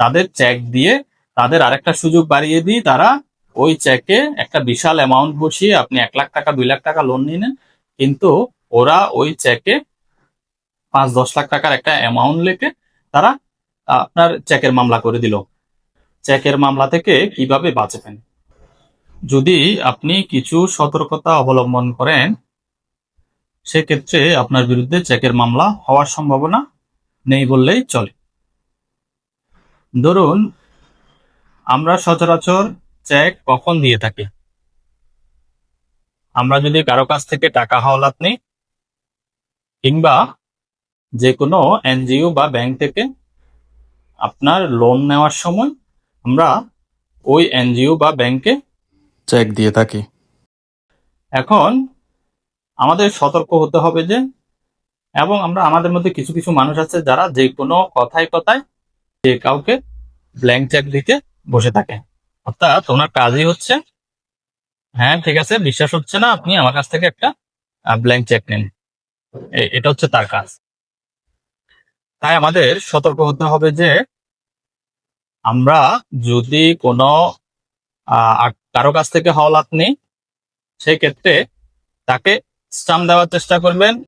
তাদের চেক দিয়ে তাদের আরেকটা সুযোগ বাড়িয়ে দিই। তারা ওই চেকে একটা বিশাল অ্যামাউন্ট বসিয়ে আপনি এক লাখ টাকা, দুই লাখ টাকা লোন নিলেন কিন্তু ওরা ওই চেকে পাঁচ, দশ লাখ টাকার একটা অ্যামাউন্ট লেখে তারা আপনার চেকের মামলা করে দিল। চেকের মামলা থেকে কীভাবে বাঁচবেন যদি আপনি কিছু সতর্কতা অবলম্বন করেন, সেক্ষেত্রে আপনার বিরুদ্ধে চেকের মামলা হওয়ার সম্ভাবনা নেই বললেই চলে। ধরুন, আমরা সচরাচর চেক কখন দিয়ে থাকি? আমরা যদি কারও কাছ থেকে টাকা হাওলাত নিই, কিংবা যে কোনো এনজিও বা ব্যাংক থেকে আপনার লোন নেওয়ার সময় আমরা ওই এনজিও বা ব্যাংকে চেক দিয়ে থাকি। এখন আমাদের সতর্ক হতে হবে যে, এবং আমরা আমাদের মধ্যে কিছু কিছু মানুষ আছে যারা যে কোনো কথায় কথায় যে কাউকে ব্ল্যাঙ্ক চেক দিতে বসে থাকে। অর্থাৎ ওনার কাজই হচ্ছে হ্যাঁ ঠিক আছে, বিশ্বাস হচ্ছে না, আপনি আমার কাছ থেকে একটা ব্ল্যাঙ্ক চেক নিন। এটা হচ্ছে তার কাজ। তাই আমাদের সতর্ক হতে হবে যে, আমরা যদি কোনো কারও কাছ থেকে হওয়ালাত নেই সেই ক্ষেত্রে তাকে স্টাম্প দেওয়ার চেষ্টা করবেন